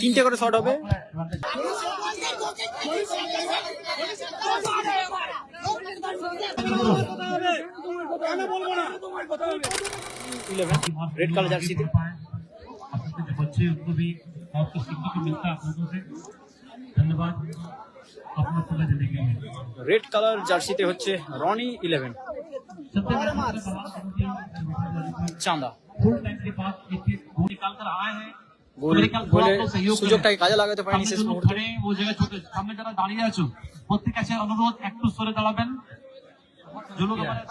তিনটে করে শট হবে ইলেভেন রেড কালার জার্সিতে आपके जो बच्चे उनको भी आपको सीखने को मिलता है आप लोगों से धन्यवाद अपना पूरा देने के लिए রেড কালার জার্সিতে হচ্ছে রনি ইলেভেন सबसे बड़ा চাঁদা फुल टाइम के बाद एक एक गोल निकाल कर आए हैं গোল Medical थोड़ा গোলের तो सहयोग সুযোগটাকে करें। কাজে লাগাতে পারেনি সামনে শেষ যে লোক মুহূর্তে খাড়ে ও জায়গায় ছোট সামনে যারা দাঁড়িয়ে আছো প্রত্যেক কাছে অনুরোধ একটু সরে দাঁড়াবেন जो लोग हमारे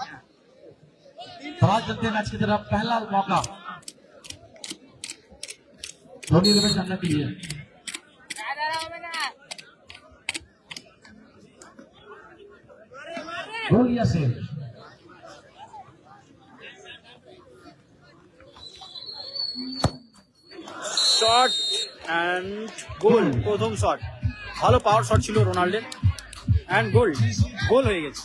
समाज चलते मैच की तरफ पहला मौका धोनी इलेवन चलने के लिए गोल या सेव শট অ্যান্ড গোল প্রথম শট ভালো পাওয়ার শট ছিল রোনাল্ডের অ্যান্ড গোল গোল হয়ে গেছে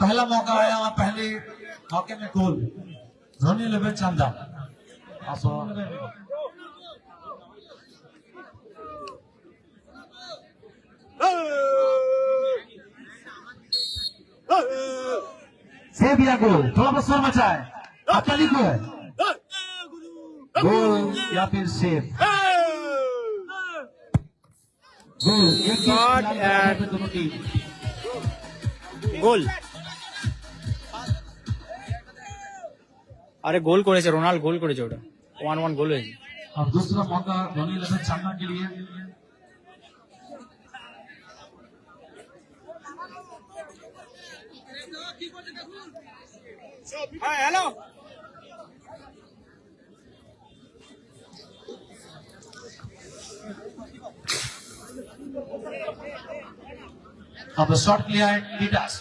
पहला मौका आया और पहले मौके में गोल धोनी इलेवन चांदा आप सेव या गोल थोड़ा बहुत शोर मचा है आपका लिखो है गोल या फिर सेव गोल एक Shot and- दोनों टीम গোল আরে গোল করেছে রোনাল্ড গোল করেছে ওটা ওয়ান ওয়ান গোল হয়েছে और दूसरा मौका धोनी इलेवन चांदा के लिए হ্যাঁ হ্যালো আপনার short clear Bikash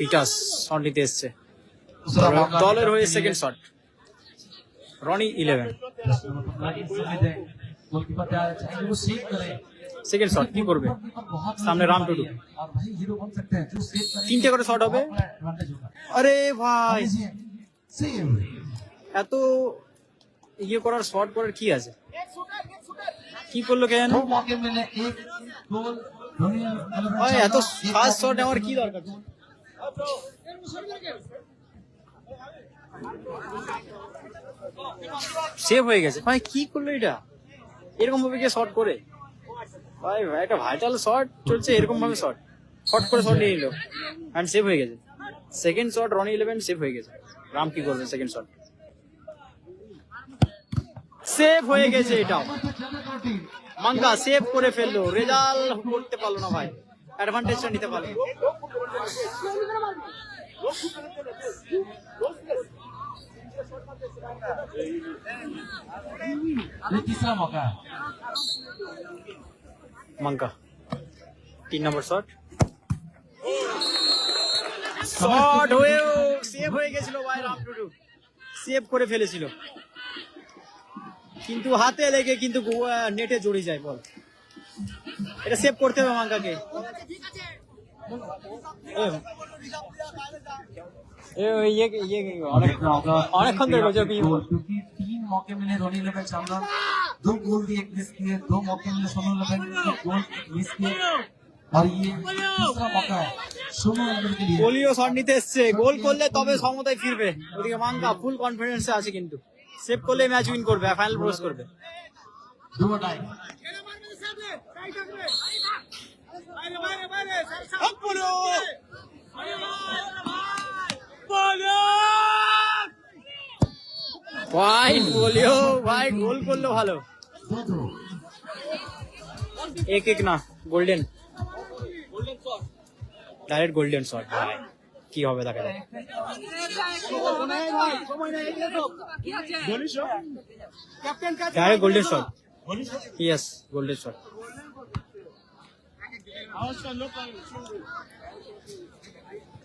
Bikash shot নিতে এসছে। দলের হয়ে second shot Rony eleven second shot কি করবে? সামনে রাম টুডু। তিনটে করে শট হবে? আরে ভাই। এত ইয়ে করার শর্ট করার কি আছে? কি করল কেন? এত ফার্স্ট শট আমার কি দরকার? সেভ হয়ে গেছে। ভাই, কি করল এটা? এরকম ভাবে কে শর্ট করে? ভাই ভাই একটা ভাইটাল শট চলছে এরকম ভাবে শট শট করে শট নিয়ে নিল অ্যান্ড সেভ হয়ে গেছে second shot Roni eleven save হয়ে গেছে রাম কি করবে সেকেন্ড শট সেভ হয়ে গেছে এটাও মাঙ্গা সেভ করে ফেললো রেজাল্ট করতে পারলো না ভাই অ্যাডভান্টেজটা নিতে পারলো না। ये तीसरा मौका है মাঙ্কা তিন নম্বর শট শট হয়েও সেভ হয়ে গেছিল ভাই রামটুডু সেভ করে ফেলেছিল। কিন্তু হাতে লেগে কিন্তু নেটে জড়ে যায় বল। এটা সেভ করতে হবে মাঙ্কাকে। ইয়ে ইয়ে অনেক অনেকক্ষণ ধরে বলছে কি गोल, क्योंकि तीन मौके मिले धोनी इलेवन चांदा दो गोल दिए एक मिस किए दो मौके मिले सोनू इलेवन एक गोल मिस किए और ये तीसरा मौका है सोनू इलेवन के लिए গোলিও শট নিতে এসছে গোল করলে তবে সমতায় ফিরবে ওদিকে মাঙ্কা ফুল কনফিডেন্সে আছে কিন্তু সেভ করলে ম্যাচ উইন করবে ফাইনাল প্রবেশ করবে दो टाइम ভাই বলিও ভাই, গোল করল ভালো। এক এক না, গোল্ডেন। ডাইরেক্ট গোল্ডেন শট, ভাই। কি হবে দেখা। যাক direct golden shot. Yes golden shot.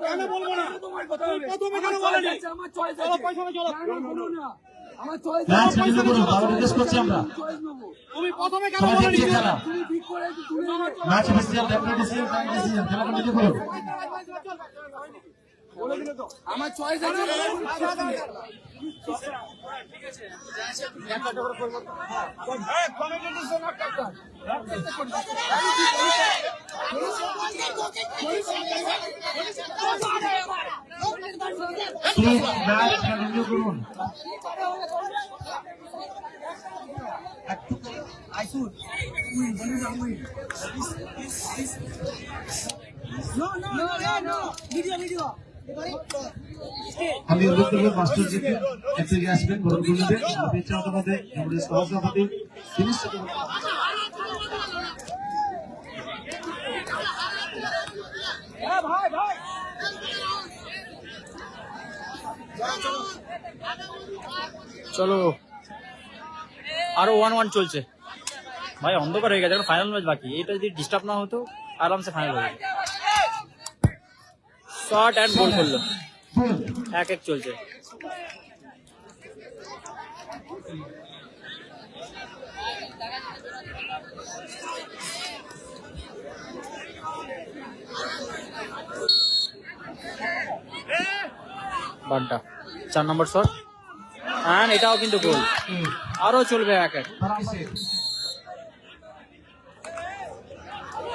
Decision কেন বলব না? তোমার কথা প্রথমে কেন বলেনি? আমার চয়েস আছে। পয়সা চলো। না আমার চয়েস ম্যাচ কন্টিনিউ করুন বাবা জিজ্ঞেস করছে আমরা তুমি প্রথমে কেন বলেনি? তুমি ঠিক করে তুলে ম্যাচ বেশি ডেফিনেট ডিসিশন ফ্যান ডিসিশন খেলা কন্টিনিউ করুন আমার চয়েস আছে প্লিজ ম্যাচ কন্টিনিউ করুন আমি অনুরোধ করব মাস্টার জিকে একটু এগিয়ে আসবেন বরং গুরুদেব আমাদের ইচ্ছা মধ্যে আমাদের সহসভাপতি তিনি চলো। আরও ওয়ান ওয়ান চলছে। ভাই, অন্ধকার হয়ে গেছে, এখন ফাইনাল ম্যাচ বাকি। এটা যদি ডিস্টার্ব না হতো, আরামসে ফাইনাল হয়ে যেত। শর্ট অ্যান্ড গোল করল। এক এক চলছে। বাড্ডা। চার নম্বর শট হ্যাঁ এটাও কিন্তু গোল। আরও চলবে এক এক।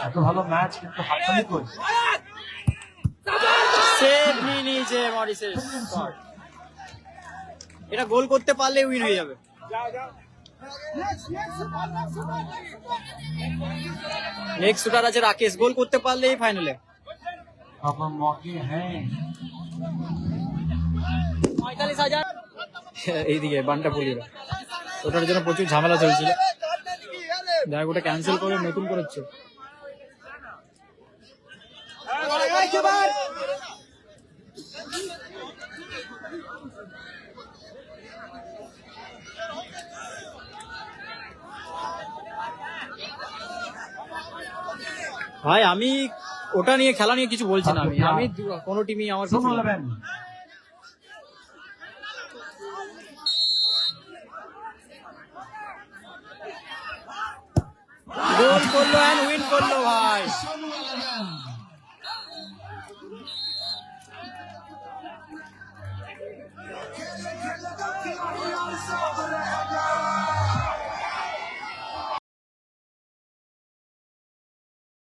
এত ভালো ম্যাচ কিন্তু কই সেভ এটা গোল করতে পারলে উইন হয়ে যাবে। নেক্সট শুটার আছে রাকেশ। গোল করতে পারলেই ফাইনালে বাবা হ্যাঁ। এইদিকে বানটা পুলিরা ওটার জন্য প্রচুর ঝামেলা চলছিল। যাই ওটা ক্যান্সেল করে নতুন করেছে। ভাই আমি ওটা নিয়ে খেলা নিয়ে কিছু বলছি না আমি। আমি কোনো টিমই আমার গোল করল অ্যান্ড উইন করল ভাই।